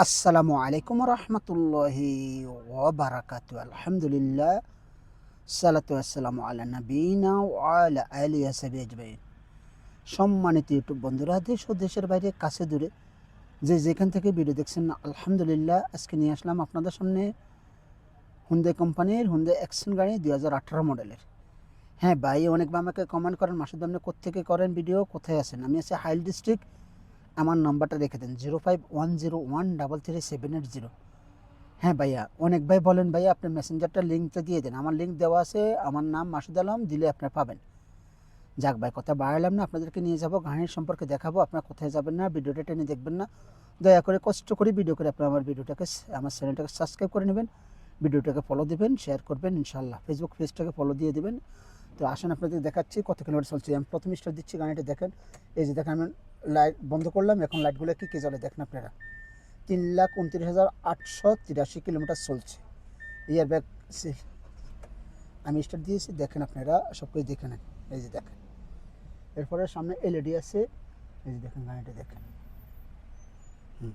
আসসালামু আলাইকুম রহমতুল্লাহি ওবারাকাত আলহামদুলিল্লাহ, সালাতু আসসালামু আলা নবীনা আলি আজমাইন। সম্মানিত ইউটিউব বন্ধুরা, দেশ ও দেশের বাইরে, কাছে দূরে, যে যেখান থেকে ভিডিও দেখছেন, আলহামদুলিল্লাহ, আজকে নিয়ে আসলাম আপনাদের সামনে হুন্দে কোম্পানির হুন্দে অ্যাকশন গাড়ি দুই হাজার আঠারো মডেলের। হ্যাঁ ভাই, অনেক আমাকে কমেন্ট করেন, মাসুদ আপনি কোথেকে করেন ভিডিও কোথায় আছেন? আমি আছি হাইল ডিস্ট্রিক্ট আমার নাম্বারটা রেখে দেন, zero five one zero one double three seven eight zero. হ্যাঁ ভাইয়া, অনেক ভাই বলেন ভাইয়া, আপনি মেসেঞ্জারটা লিঙ্কটা দিয়ে দেন। আমার লিঙ্ক দেওয়া আছে, আমার নাম মাসুদ আলম, দিলে আপনার পাবেন। যাক ভাই, কথা বাড়ালাম না, আপনাদেরকে নিয়ে যাব গাড়ির সম্পর্কে দেখাবো, আপনারা কোথায় যাবেন না, ভিডিওটা টেনে দেখবেন না। দয়া করে কষ্ট করে ভিডিও করে আপনারা আমার ভিডিওটাকে আমার চ্যানেলটাকে সাবস্ক্রাইব করে নেবেন, ভিডিওটাকে ফলো দিবেন শেয়ার করবেন ইনশাল্লাহ ফেসবুক পেজটাকে ফলো দিয়ে দেবেন। তো আসুন, আপনাদের দেখাচ্ছি কত কিলোমিটার চলছে। আমি প্রথম স্টার দিচ্ছি, গাড়িটা দেখেন। এই যে দেখেন, আমি লাইট বন্ধ করলাম, এখন লাইটগুলো কি, কী জ্বলে দেখেন আপনারা। তিন লাখ উনত্রিশ হাজার আটশো তিরাশি কিলোমিটার চলছে। ইয়ার ব্যাগ আমি স্টার দিয়েছি, দেখেন আপনারা, সব কিছু দেখে নেন। এই যে দেখেন। এরপরে সামনে এলইডি আছে। এই যে দেখেন, গাড়িটা দেখেন। হুম।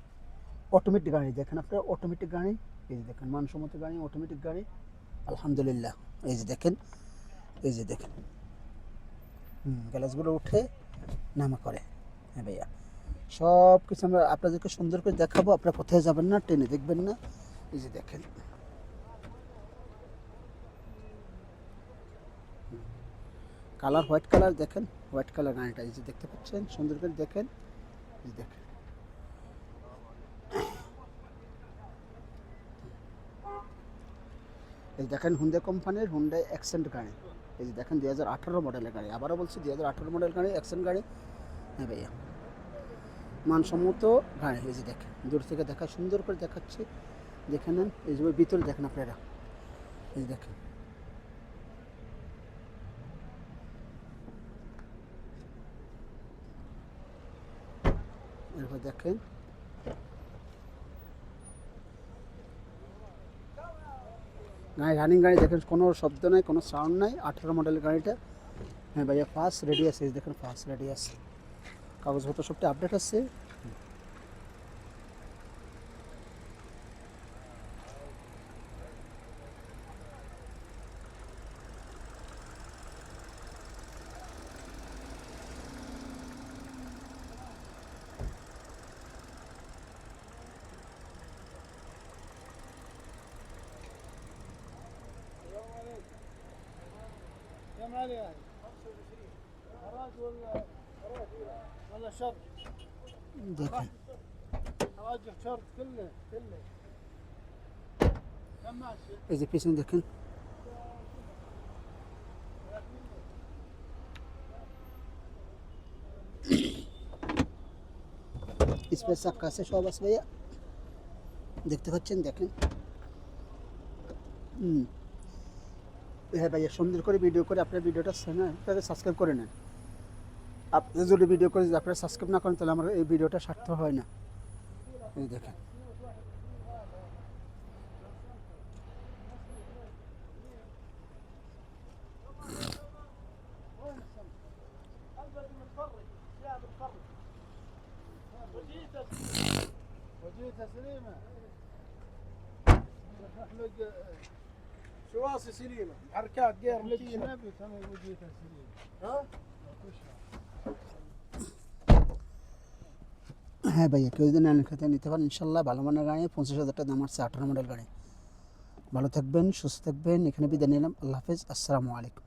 অটোমেটিক গাড়ি, দেখেন আপনারা অটোমেটিক গাড়ি। এই যে দেখেন, মানসম্মত গাড়ি অটোমেটিক গাড়ি। আলহামদুলিল্লাহ। এই যে দেখেন এই যে দেখেন। হুম গ্যালাসগুলো উঠে নামা করে। হ্যাঁ ভাইয়া। সব কিছু আমরা আপনাদেরকে সুন্দর করে দেখাবো, আপনারা কোথায় যাবেন না, ট্রেনে দেখবেন না। এই যে দেখেন। কালার হোয়াইট কালার দেখেন, হোয়াইট কালার গাড়িটা এই যে দেখতে পাচ্ছেন, সুন্দর করে দেখেন। এই দেখেন। এই দেখেন হুন্ডে কোম্পানির হুন্ডাই অ্যাক্সেন্ট গাড়ি। এই যে দেখেন, দুই হাজার আঠারো মডেলের গাড়ি। আবারও বলছি, দুই হাজার আঠারো মডেল গাড়ি অ্যাক্সেন্ট গাড়ি। হ্যাঁ ভাইয়া। মানসম্মত গাড়ি, এই যে দেখেন, দূর থেকে দেখা সুন্দর করে দেখাচ্ছি। দেখে নেন, এই যে ভিতরে দেখেন আপনারা। এই যে দেখেন। এরপর দেখেন গাড়ি রানিং গাড়ি দেখেন, কোনো শব্দ নাই, কোনো সাউন্ড নাই, আঠেরো মডেলের গাড়িটা। হ্যাঁ ভাইয়া ফার্স্ট রেডিয়াস দেখেন ফার্স্ট রেডিয়াস কাগজপত্র সবটা আপডেট আছে। جمال يا اخي 25 حراج ولا حراج ولا شرط دقيقة حراج شرط كله كله كم ماشي؟ إذا بيس عندك اسمه سقاسة شو بس بيا دكتور تشندك امم হ্যাঁ ভাইয়া সুন্দর করে ভিডিও করে আপনার ভিডিওটা চ্যানেলটাকে সাবস্ক্রাইব করে নেন আপনি যদি ভিডিও করে যদি আপনারা সাবস্ক্রাইব না করেন তাহলে আমার এই ভিডিওটা সার্থক হয় না এই দেখেন وجيتها سليمة احمد شواصي سليمة حركات غير مكينة نبي كم وجيتها سليمة ها؟ হ্যাঁ ভাইয়া কেউ যদি নেন খেতে নিতে পারেন ইনশাল্লাহ ভালো মানের গাড়ি পঞ্চাশ হাজার টাকা দাম আছে আঠারো মডেল গাড়ি ভালো থাকবেন সুস্থ থাকবেন এখানে বিদায় নিলাম আল্লাহ হাফেজ আসসালামু আলাইকুম